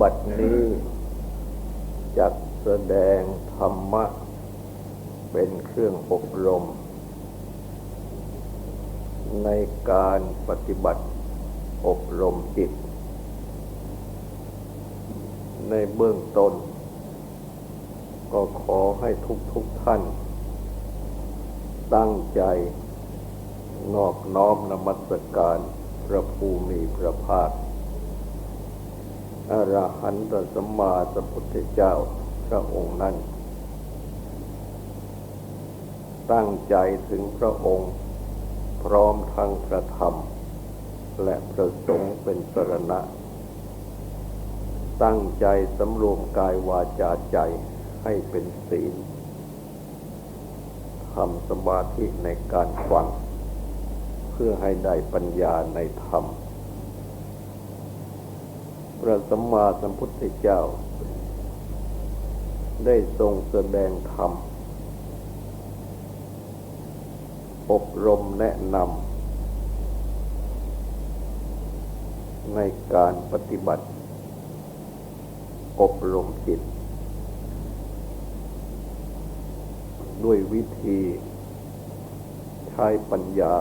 บัดนี้จักแสดงธรรมะ เป็นเครื่องอบรม ในการปฏิบัติอบรมจิต ในเบื้องต้น ก็ขอให้ทุกทุกท่าน ตั้งใจนอบน้อมนมัสการพระภูมิพระภาค อรหันตสัมมาสัมพุทธเจ้าพระองค์นั้น ตั้งใจถึงพระองค์ พร้อมทั้งพระธรรม และพระสงฆ์เป็นสรณะ ตั้งใจสำรวมกายวาจาใจให้เป็นศีลทำสมาธิในการฟัง เพื่อให้ได้ปัญญาในธรรม พระสัมมาสัมพุทธเจ้า ได้ทรงแสดงธรรม อบรมแนะนำ ในการปฏิบัติ อบรมจิต ด้วยวิธีใช้ปัญญา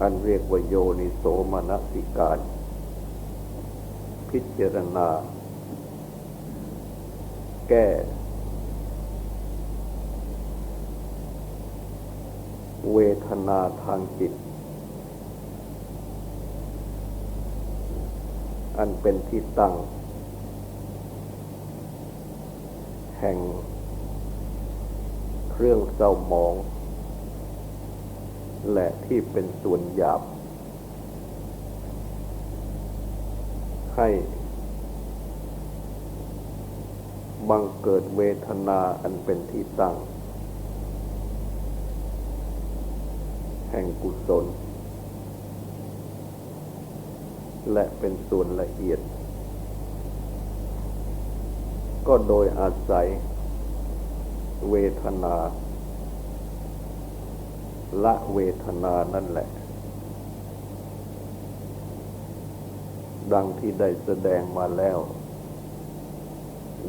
อันเรียกว่าโยนิโสมนสิการ พิจารณา แก้ เวทนาทางจิต อันเป็นที่ตั้ง แห่ง เครื่องเศร้าหมอง และที่เป็นส่วนหยาบ ให้บังเกิดเวทนาอันเป็นที่ตั้ง แห่งกุศล และเป็นส่วนละเอียด ก็โดยอาศัย เวทนา ละเวทนานั่นแหละ ดังที่ได้แสดงมาแล้ว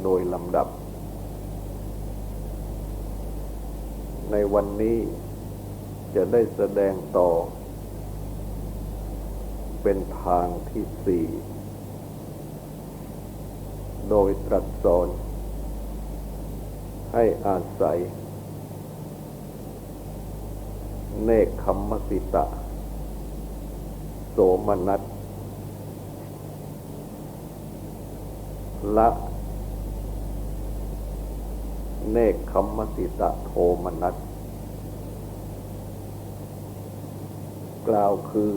โดยลำดับ ในวันนี้จะได้แสดงต่อ เป็นทางที่สี่ โดยตรัสสอน ให้อาศัย เนคขมมสิตะ โสมนัส ละเนคขมมสิตะโทมนัสกล่าวคือ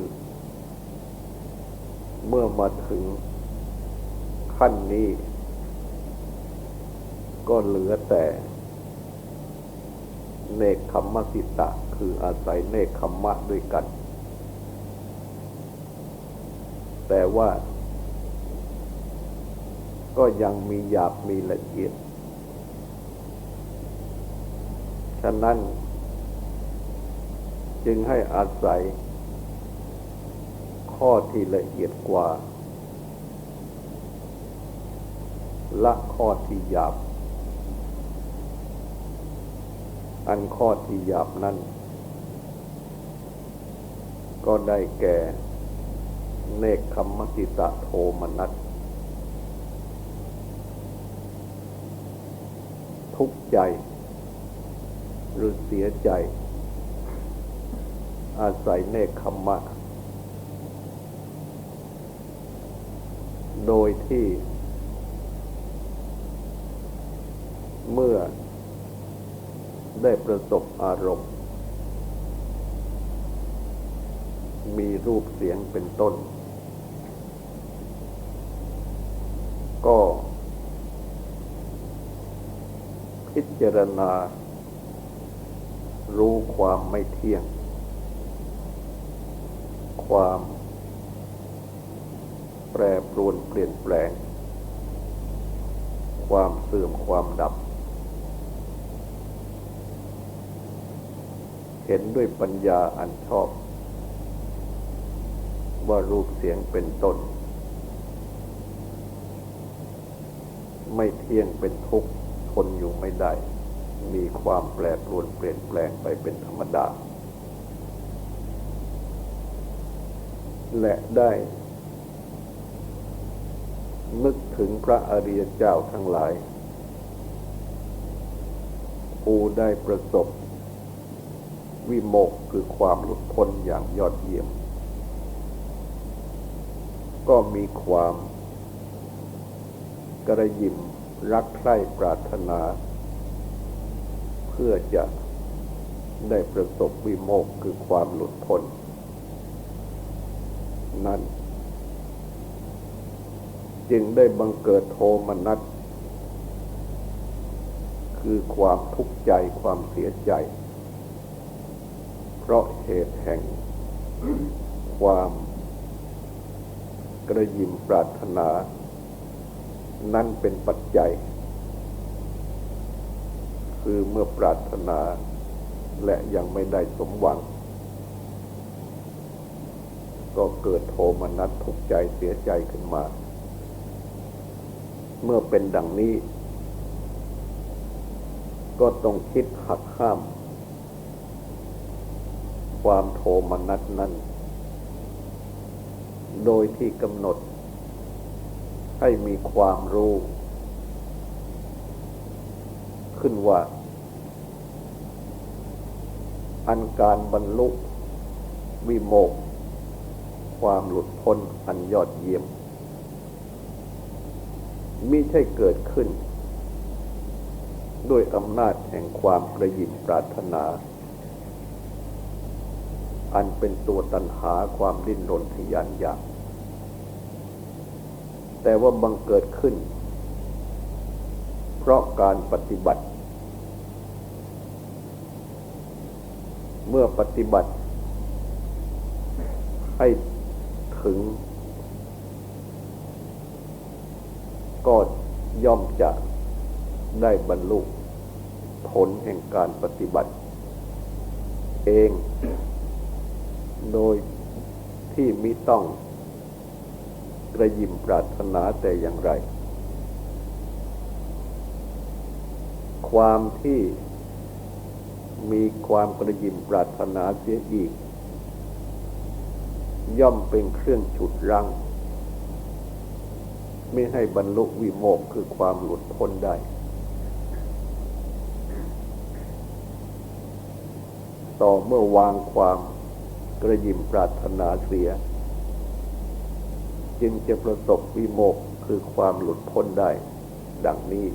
เมื่อมาถึงขั้นนี้ ก็เหลือแต่เนคขมมสิตะคืออาศัยเนคขมมะด้วยกัน แต่ว่า ก็ยังมีหยาบมีละเอียด ฉะนั้น จึงให้อาศัย ข้อที่ละเอียดกว่า ละข้อที่หยาบ อันข้อที่หยาบนั้น ก็ได้แก่ เนคขมมสิตะโทมนัส ทุกข์ใจ หรือเสียใจ อาศัยเนคขมมะ โดยที่ เมื่อได้ประสบอารมณ์ มีรูปเสียงเป็นต้น ก็ พิจารณา รู้ความไม่เที่ยง ความ แปรปรวนเปลี่ยนแปลง ความเสื่อมความดับ เห็นด้วยปัญญาอันชอบ ว่ารูปเสียงเป็นต้น ไม่เที่ยงเป็นทุกข์ ทนอยู่ไม่ได้ มีความแปรปรวนเปลี่ยนแปลงไปเป็นธรรมดา และได้นึกถึงพระอริยเจ้าทั้งหลาย ผู้ได้ประสบ วิโมกคือความหลุดพ้นอย่างยอดเยี่ยม ก็มีความกระยิม รักใคร่ปรารถนา เพื่อจะได้ประสบวิโมกคือความหลุดพ้น นั่นจึงได้บังเกิดโทมนัสคือความทุกข์ใจความเสียใจ เพราะเหตุแห่ง ความกระยิมปรารถนา นั่นเป็นปัจจัย คือเมื่อปรารถนาและยังไม่ได้สมหวัง ก็เกิดโทมนัสทุกข์ใจเสียใจขึ้นมา เมื่อเป็นดังนี้ ก็ต้องคิดหักห้าม ความโทมนัสนั้น โดยที่กำหนด ให้มีความรู้ ขึ้นว่า อันการบรรลุวิโมก ความหลุดพ้นอันยอดเยี่ยมมิใช่เกิดขึ้น ด้วยอำนาจแห่งความกระยิมปรารถนา อันเป็นตัวตัณหาความดิ้นรนทยานอยาก แต่ว่าบังเกิดขึ้น เพราะการปฏิบัติ เมื่อปฏิบัติ ให้ถึง ก็ย่อมจะได้บรรลุผลแห่งการปฏิบัติ เอง โดยที่มิต้อง ระยิมปรารถนาแต่อย่างไร ความที่มีความกระยิมปรารถนาเสียอีก ย่อมเป็นเครื่องฉุดรั้งไม่ให้บรรลุวิโมกคือความหลุดพ้นได้ ต่อเมื่อวางความกระยิมปรารถนาเสีย จึงจะประสบวิโมกคือความหลุดพ้นได้ ดังนี้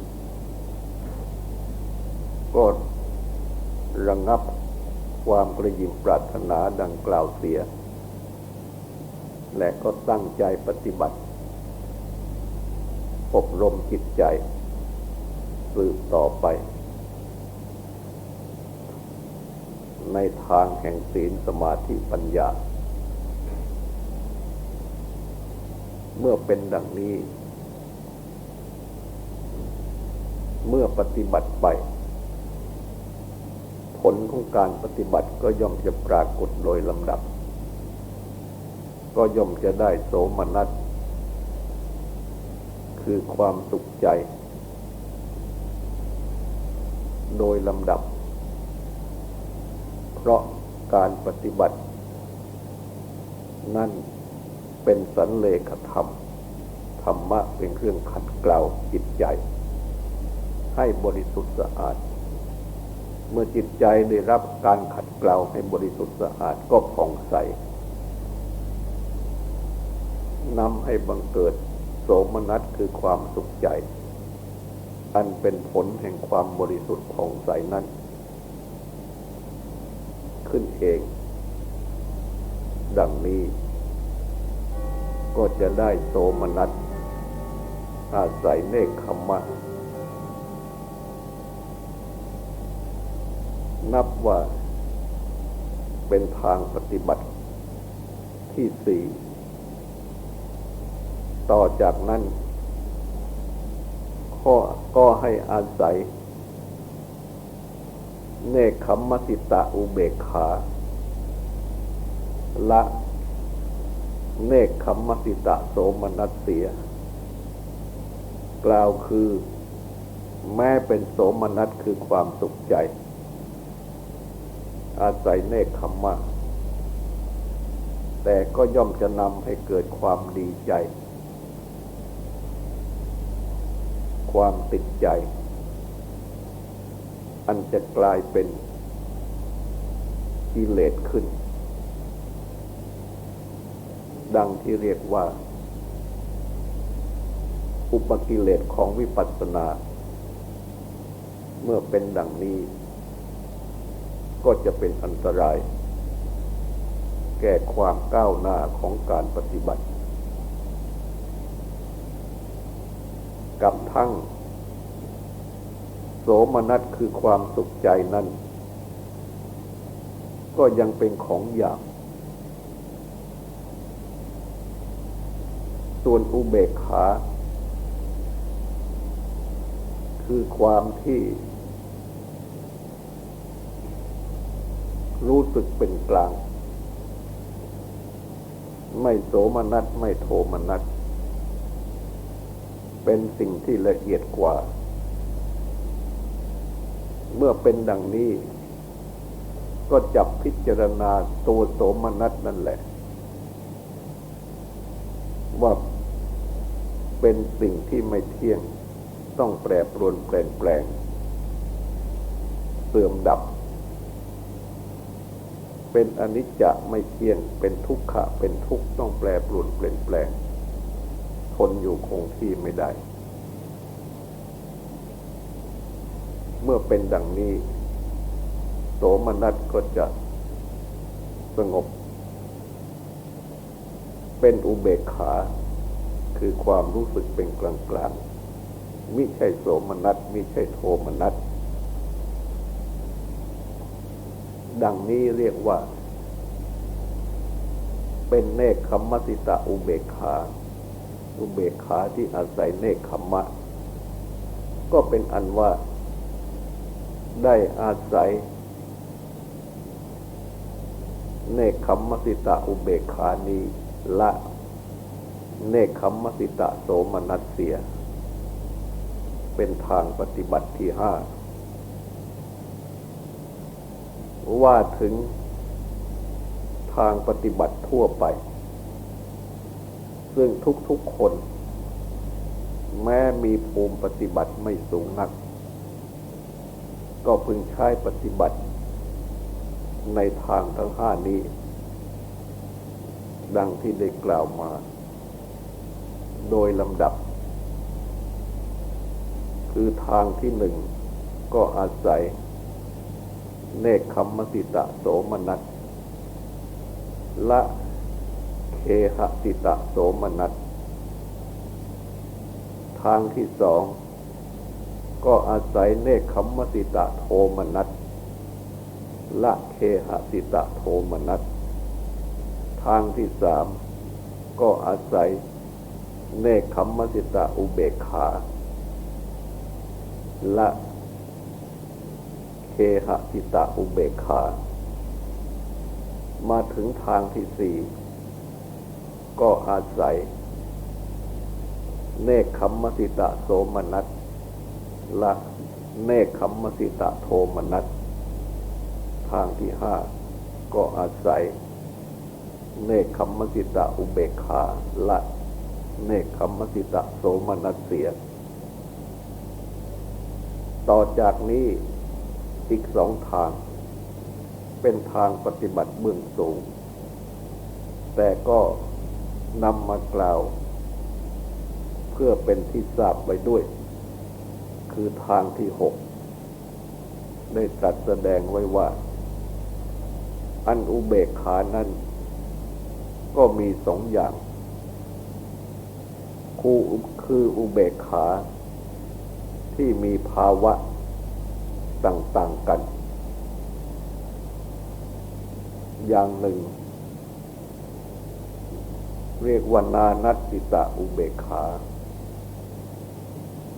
ก็ระงงับความกระยิมปรารถนาดังกล่าวเสีย และก็ตั้งใจปฏิบัติ อบรมจิตใจ สืบต่อไป ในทางแห่งศีลสมาธิปัญญา เมื่อเป็นดังนี้ เมื่อปฏิบัติไป ผลของการปฏิบัติก็ย่อมจะปรากฏโดยลำดับ ก็ย่อมจะได้โสมนัส คือความสุขใจ โดยลำดับ เพราะการปฏิบัติ นั่น เป็นสันเลขธรรม ธรรมะเป็นเครื่องขัดเกลาจิตใจ ให้บริสุทธิ์สะอาด เมื่อจิตใจได้รับการขัดเกลาให้บริสุทธิ์สะอาดก็ผ่องใสนำให้บังเกิดโสมนัสคือความสุขใจ อันเป็นผลแห่งความบริสุทธิ์ผ่องใสนั้น ขึ้นเอง ดังนี้ ก็จะได้โสมนัสอาศัยเนคขมมะ นับว่าเป็นทางปฏิบัติที่สี่ต่อจากนั้นข้อก็ให้อาศัย เนคขมมติตะอุเบกขา ละ เนคขมมติตะโสมนัสเสีย กล่าวคือ แม้เป็นโสมนัสคือความสุขใจ อาศัยเนคขมมะแต่ก็ย่อมจะนำให้เกิดความดีใจ ความติดใจ อันจะกลายเป็นกิเลสขึ้น ดังที่เรียกว่า อุปกิเลสของวิปัสสนา เมื่อเป็นดังนี้ ก็จะเป็นอันตราย แก่ความก้าวหน้าของการปฏิบัติกับทั้ง โสมนัสคือความสุขใจนั้น ก็ยังเป็นของหยาบ ส่วนอุเบกขา คือความที่ รู้สึกเป็นกลาง ไม่โสมนัสไม่โทมนัสเป็นสิ่งที่ละเอียดกว่า เมื่อเป็นดังนี้ ก็จับพิจารณาตัวโสมนัสนั่นแหละ ว่า เป็นสิ่งที่ไม่เที่ยง ต้องแปรปรวนเปลี่ยนแปลง เสื่อมดับ เป็นอนิจจะไม่เที่ยง เป็นทุกขะ เป็นทุกข์ต้องแปรปรวนเปลี่ยนแปลง ทนอยู่คงที่ไม่ได้ เมื่อเป็นดังนี้ โสมนัสก็จะสงบ เป็นอุเบกขา คือความรู้สึกเป็นกลางกลางมิใช่โสมนัสมิใช่โทมนัสดังนี้เรียกว่า เป็นเนคขมมติตะอุเบกขา อุเบกขาที่อาศัยเนคขมมะ ก็เป็นอันว่า ได้อาศัย เนคขมมติตะอุเบกขานี้ละ เนคขมมติตะโสมนัสเสีย เป็นทางปฏิบัติที่ห้า ว่าถึงทางปฏิบัติทั่วไป ซึ่งทุกๆคน แม้มีภูมิปฏิบัติไม่สูงนัก ก็พึงใช้ปฏิบัติในทางทั้งห้านี้ ดังที่ได้กล่าวมา โดยลำดับ คือทางที่หนึ่งก็อาศัย เนคขมมติตะโสมนัสละเคหติตะโสมนัสทางที่สองก็อาศัยเนคขมมติตะโทมนัสละเคหติตะโทมนัสทางที่สามก็อาศัย เนคขมมติตะอุเบกขาละเคหติตะอุเบกขา มาถึงทางที่สี่ก็อาศัย เนคขมมติตะโสมนัสละเนคขมมติตะโทมนัสทางที่ห้าก็อาศัย เนคขมมติตะอุเบกขาละ เนคขมมติตะโสมนัสเสีย ต่อจากนี้อีกสองทาง เป็นทางปฏิบัติเบื้องสูง แต่ก็นำมากล่าว เพื่อเป็นที่ทราบไว้ด้วย คือทางที่หก ได้ตรัสแสดงไว้ว่า อันอุเบกขานั้นก็มีสองอย่าง คู่คืออุเบกขา ที่มีภาวะต่างๆกัน อย่างหนึ่ง เรียกว่านานัตติตะอุเบกขา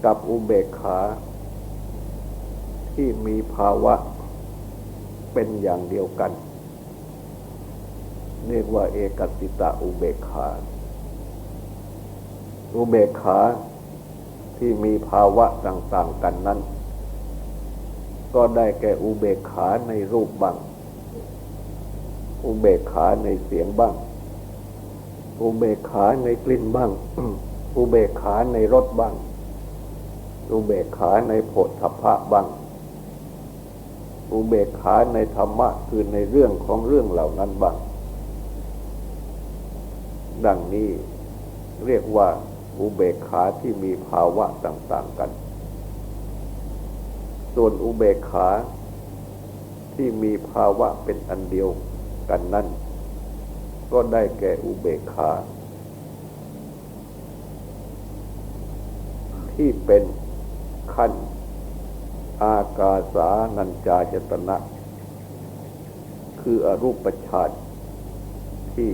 กับอุเบกขา ที่มีภาวะเป็นอย่างเดียวกัน เรียกว่าเอกติตะอุเบกขา อุเบกขาที่มีภาวะต่างๆกันนั้น ก็ได้แก่อุเบกขาในรูปบ้าง อุเบกขาในเสียงบ้าง อุเบกขาในกลิ่นบ้าง อุเบกขาในรสบ้าง อุเบกขาในโผฏฐัพพะบ้าง อุเบกขาในธรรมะคือในเรื่องของเรื่องเหล่านั้นบ้าง ดังนี้เรียกว่า อุเบกขาที่มีภาวะต่าง ๆ กัน ส่วนอุเบกขาที่มีภาวะเป็นอันเดียวกันนั้นก็ได้แก่อุเบกขา ที่เป็นขั้นอากาสานัญจายตนะ คืออรูปฌานที่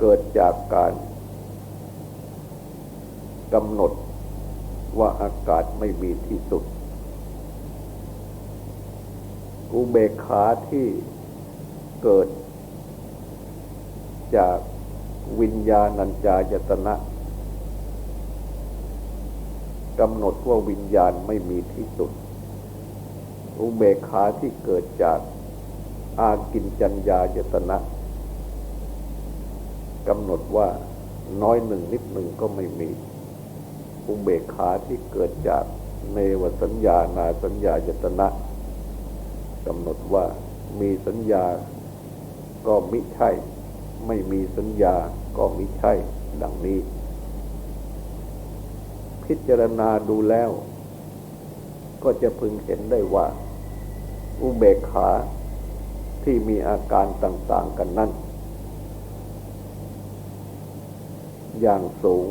เกิดจากการกำหนดว่าอากาศไม่มีที่สุด อุเบกขาที่เกิดจากวิญญาณัญจายตนะกำหนดว่าวิญญาณไม่มีที่สุด อุเบกขาที่เกิดจากอากินจัญญายตนะ กำหนดว่าน้อยหนึ่งนิดหนึ่งก็ไม่มี อุเบกขาที่เกิดจากเนวสัญญานาสัญญายตนะกำหนดว่ามีสัญญาก็มิใช่ ไม่มีสัญญาก็มิใช่ ดังนี้ พิจารณาดูแล้ว ก็จะพึงเห็นได้ว่า อุเบกขาที่มีอาการต่าง ๆ กันนั้น อย่างสูง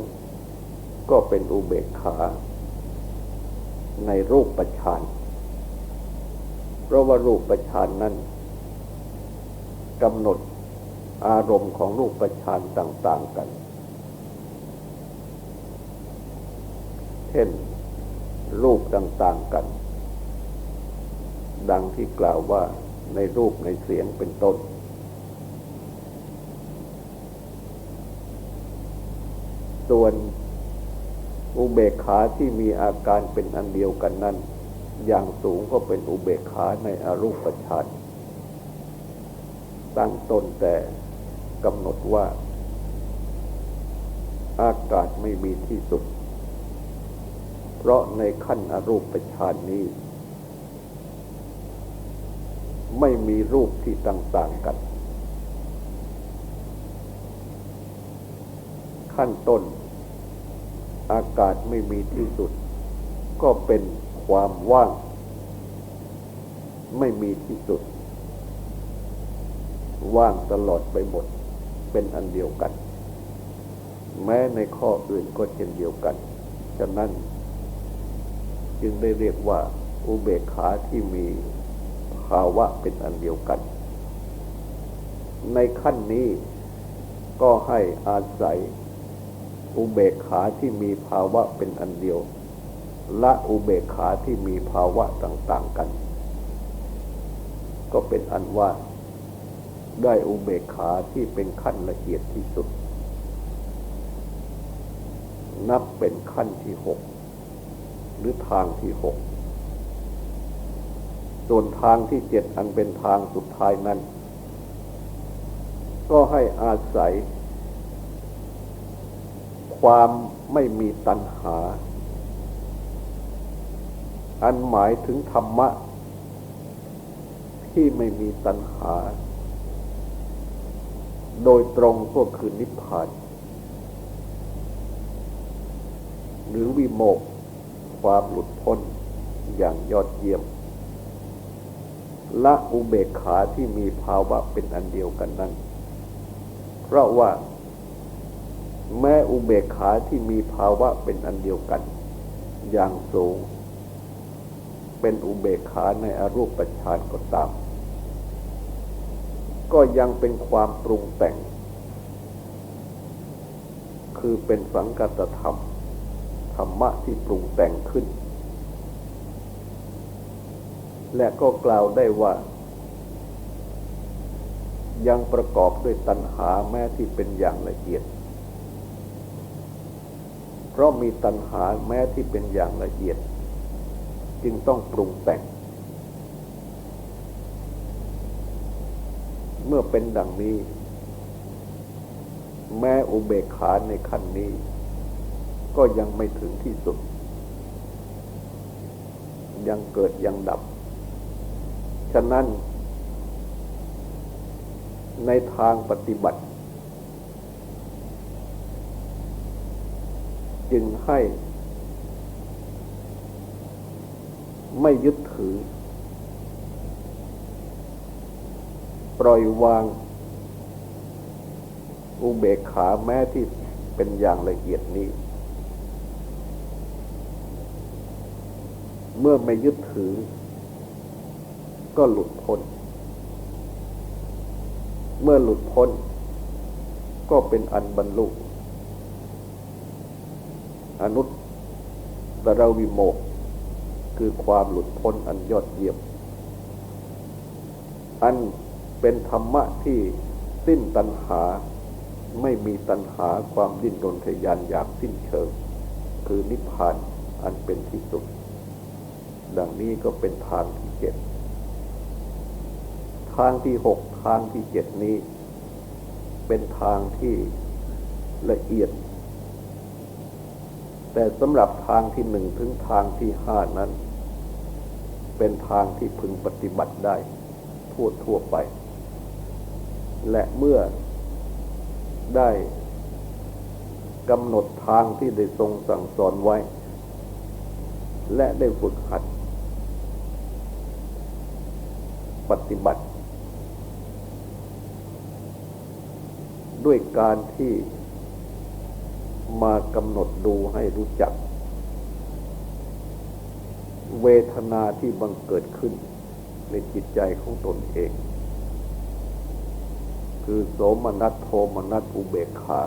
ก็เป็นอุเบกขา ในรูปประชานเพราะว่ารูปประชานนั้นกำหนดอารมณ์ของรูปประชานต่าง ๆกัน เช่น รูปต่างๆกัน ดังที่กล่าวว่าในรูปในเสียงเป็นต้น ส่วนอุเบกขาที่มีอาการเป็นอันเดียวกันนั้น อย่างสูงก็เป็นอุเบกขาในอรูปฌานตั้งต้นแต่กำหนดว่า อากาศไม่มีที่สุด เพราะในขั้นอรูปฌานนี้ ไม่มีรูปที่ต่าง ๆ กัน ขั้นต้น อากาศไม่มีที่สุด ก็เป็นความว่าง ไม่มีที่สุด ว่างตลอดไปหมด เป็นอันเดียวกัน แม้ในข้ออื่นก็เช่นเดียวกัน ฉะนั้น จึงได้เรียกว่า อุเบกขาที่มีภาวะเป็นอันเดียวกัน ในขั้นนี้ก็ให้อาศัย อุเบกขาที่มีภาวะเป็นอันเดียว ละอุเบกขาที่มีภาวะต่างๆกัน ก็เป็นอันว่า ได้อุเบกขาที่เป็นขั้นละเอียดที่สุด นับเป็นขั้นที่หกหรือทางที่หกส่วนทางที่เจ็ดอันเป็นทางสุดท้ายนั้น ก็ให้อาศัย ความไม่มีตัณหา อันหมายถึงธรรมะ ที่ไม่มีตัณหา โดยตรงก็คือนิพพาน หรือวิโมกความหลุดพ้นอย่างยอดเยี่ยมละอุเบกขาที่มีภาวะเป็นอันเดียวกันนั้น เพราะว่า แม้อุเบกขาที่มีภาวะเป็นอันเดียวกัน อย่างสูง เป็นอุเบกขาในอรูปฌานก็ตาม ก็ยังเป็นความปรุงแต่ง คือเป็นสังกัตธรรม ธรรมะที่ปรุงแต่งขึ้น และก็กล่าวได้ว่ายังประกอบด้วยตัณหาแม้ที่เป็นอย่างละเอียด เพราะมีตัณหาแม้ที่เป็นอย่างละเอียด จึงต้องปรุงแต่ง เมื่อเป็นดังนี้ แม้อุเบกขาในขั้นนี้ ก็ยังไม่ถึงที่สุด ยังเกิดยังดับ ฉะนั้นในทางปฏิบัติ จึงให้ ไม่ยึดถือ ปล่อยวาง อุเบกขาแม้ที่เป็นอย่างละเอียดนี้ เมื่อไม่ยึดถือ ก็หลุดพ้น เมื่อหลุดพ้น ก็เป็นอันบรรลุ อนุตตรวิโมก คือความหลุดพ้นอันยอดเยี่ยม อันเป็นธรรมะที่สิ้นตัณหาไม่มีตัณหาความดิ้นรนทะยานอยากสิ้นเชิง คือนิพพานอันเป็นที่สุด ดังนี้ก็เป็นทางที่เจ็ดทางที่หกทางที่เจ็ดนี้ เป็นทางที่ละเอียด แต่สำหรับทางที่หนึ่งถึงทางที่ห้านั้น เป็นทางที่พึงปฏิบัติได้ทั่วทั่วไป และเมื่อได้กำหนดทางที่ได้ทรงสั่งสอนไว้ และได้ฝึกหัด ปฏิบัติ ด้วยการที่ มากำหนดดูให้รู้จัก เวทนาที่บังเกิดขึ้นในจิตใจของตนเอง คือโสมนัสโทมนัสอุเบกขา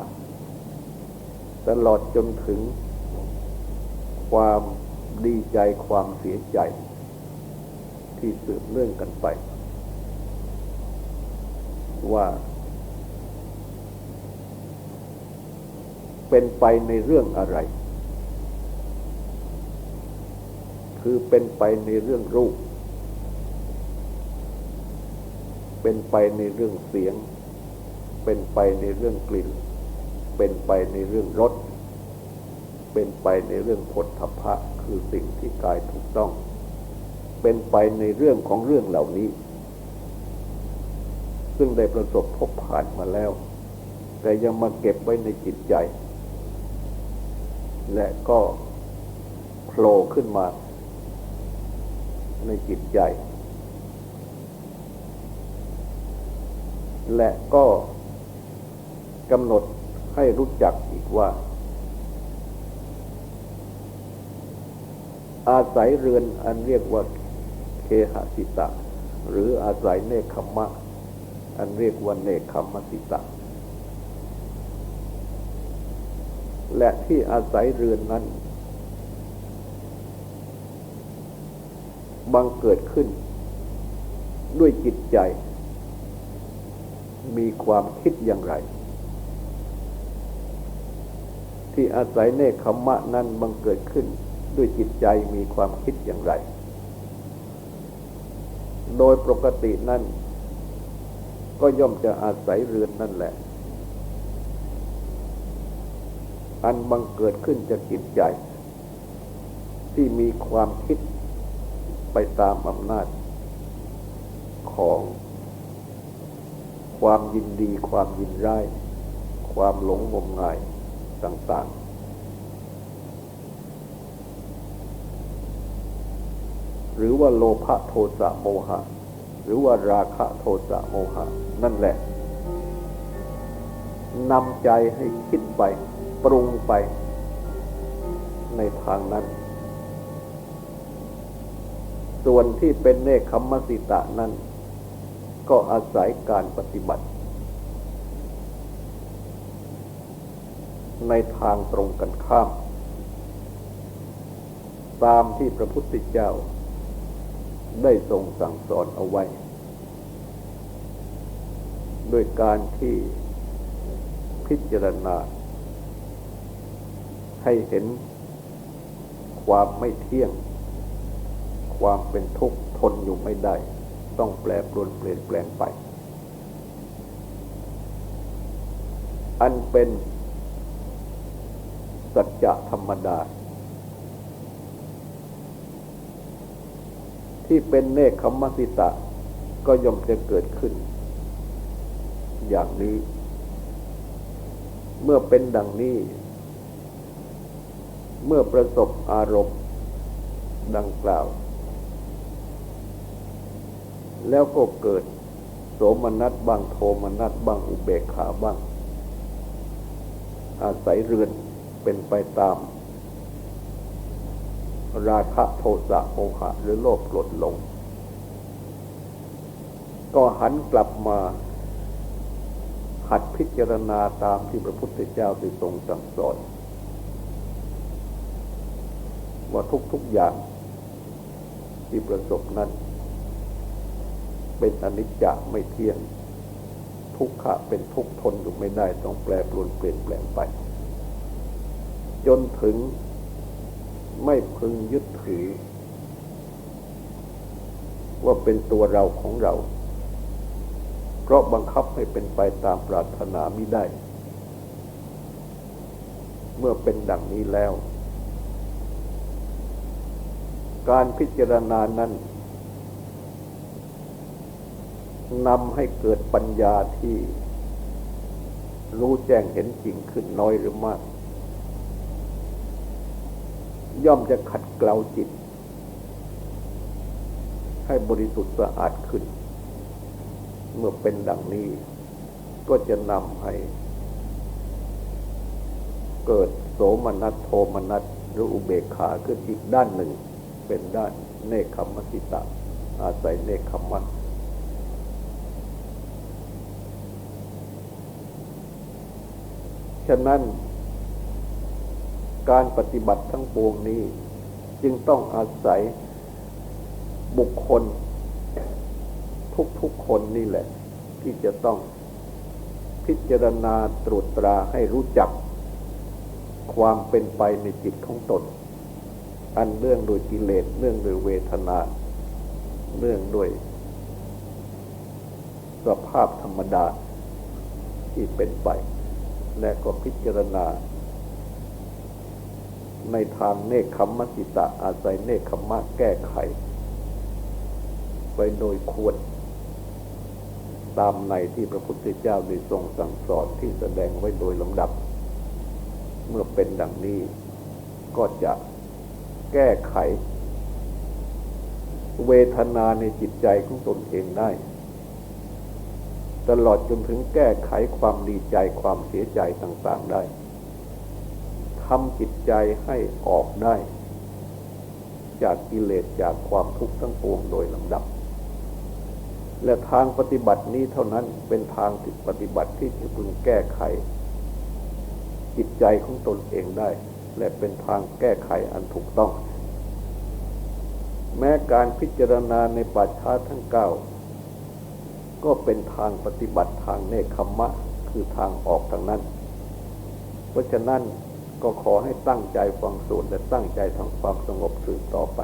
ตลอดจนถึงความดีใจความเสียใจ ที่สืบเนื่องกันไป ว่า เป็นไปในเรื่องอะไร คือเป็นไปในเรื่องรูป เป็นไปในเรื่องเสียง เป็นไปในเรื่องกลิ่น เป็นไปในเรื่องรส เป็นไปในเรื่องผลทพะคือสิ่งที่กายถูกต้อง เป็นไปในเรื่องของเรื่องเหล่านี้ ซึ่งได้ประสบพบผ่านมาแล้ว แต่ยังมาเก็บไว้ในจิตใจ และก็โผล่ขึ้นมา ในจิตใจ และก็กำหนดให้รู้จักอีกว่า อาศัยเรือนอันเรียกว่าเคหสิตะ หรืออาศัยเนคขมะ อันเรียกว่าเนคขมสิตะ และที่อาศัยเรือนนั้น บังเกิดขึ้น ด้วยจิตใจ มีความคิดอย่างไร ที่อาศัยเนคขมะนั้นบังเกิดขึ้น ด้วยจิตใจมีความคิดอย่างไร โดยปกตินั้น ก็ย่อมจะอาศัยเรือนนั่นแหละ อันบังเกิดขึ้นจากจิตใจ ที่มีความคิดไปตามอำนาจของความยินดีความยินร้าย ความหลงงมงายต่างๆ หรือว่าโลภะโทสะโมหะ หรือว่าราคะโทสะโมหะ นั่นแหละนำใจให้คิดไป ปรุงไปในทางนั้น ส่วนที่เป็นเนคขมมสิตะนั้น ก็อาศัยการปฏิบัติ ในทางตรงกันข้าม ตามที่พระพุทธเจ้า ได้ทรงสั่งสอนเอาไว้โดยการที่พิจารณา ให้เห็นความไม่เที่ยง ความเป็นทุกข์ทนอยู่ไม่ได้ ต้องแปรปรวนเปลี่ยนแปลงไป อันเป็นสัจจะธรรมดา ที่เป็นเนคขมมสิตะ ก็ย่อมจะเกิดขึ้น อย่างนี้ เมื่อเป็นดังนี้ เมื่อประสบอารมณ์ดังกล่าว แล้วก็เกิดโสมนัสบ้างโทมนัสบ้างอุเบกขาบ้าง อาศัยเรือนเป็นไปตาม ราคะโทสะโมหะหรือโลภโกรธหลง ก็หันกลับมาหัดพิจารณาตามที่พระพุทธเจ้าได้ทรงสั่งสอน ว่าทุกๆอย่างที่ประสบนั้น เป็นอนิจจะไม่เที่ยง ทุกขะเป็นทุกทนอยู่ไม่ได้ต้องแปรปรวนเปลี่ยนแปลงไป จนถึงไม่พึงยึดถือ ว่าเป็นตัวเราของเรา เพราะบังคับให้เป็นไปตามปรารถนามิได้ เมื่อเป็นดังนี้แล้ว การพิจารณานั้นนำให้เกิดปัญญาที่รู้แจ้งเห็นจริงขึ้นน้อยหรือมาก ย่อมจะขัดเกลาจิต ให้บริสุทธิ์สะอาดขึ้น เมื่อเป็นดังนี้ก็จะนำให้ เกิดโสมนัสโทมนัสหรืออุเบกขาขึ้นอีกด้านหนึ่ง เป็นได้ เนคขมมสิตะ อาศัยเนคขมมัสฉะนั้น การปฏิบัติทั้งปวงนี้ จึงต้องอาศัยบุคคล ทุกๆคนนี่แหละ ที่จะต้องพิจารณาตรวจตราให้รู้จักความเป็นไปในจิตของตน อันเนื่องโดยกิเลสเนื่องโดยเวทนา เนื่องด้วยสภาพธรรมดาที่เป็นไป และก็พิจารณา ในทางเนคขมมสิตะอาศัยเนคขมมะแก้ไข ไปโดยควรตามในที่พระพุทธเจ้าได้ทรงสั่งสอนที่แสดงไว้โดยลำดับ เมื่อเป็นดังนี้ก็จะ แก้ไข เวทนาในจิตใจของตนเองได้ ตลอดจนถึงแก้ไขความดีใจความเสียใจต่างๆได้ทำจิตใจให้ออกได้ จากกิเลสจากความทุกข์ทั้งปวงโดยลำดับ และทางปฏิบัตินี้เท่านั้นเป็นทางที่ปฏิบัติที่จะพึงแก้ไข จิตใจของตนเองได้ และเป็นทางแก้ไขอันถูกต้อง แม้การพิจารณาในปัจฉาทั้งเก้าก็เป็นทางปฏิบัติทางเนคขมะ คือทางออกทางนั้น เพราะฉะนั้นก็ขอให้ตั้งใจฟังสูตรและตั้งใจทำความสงบสืบต่อไป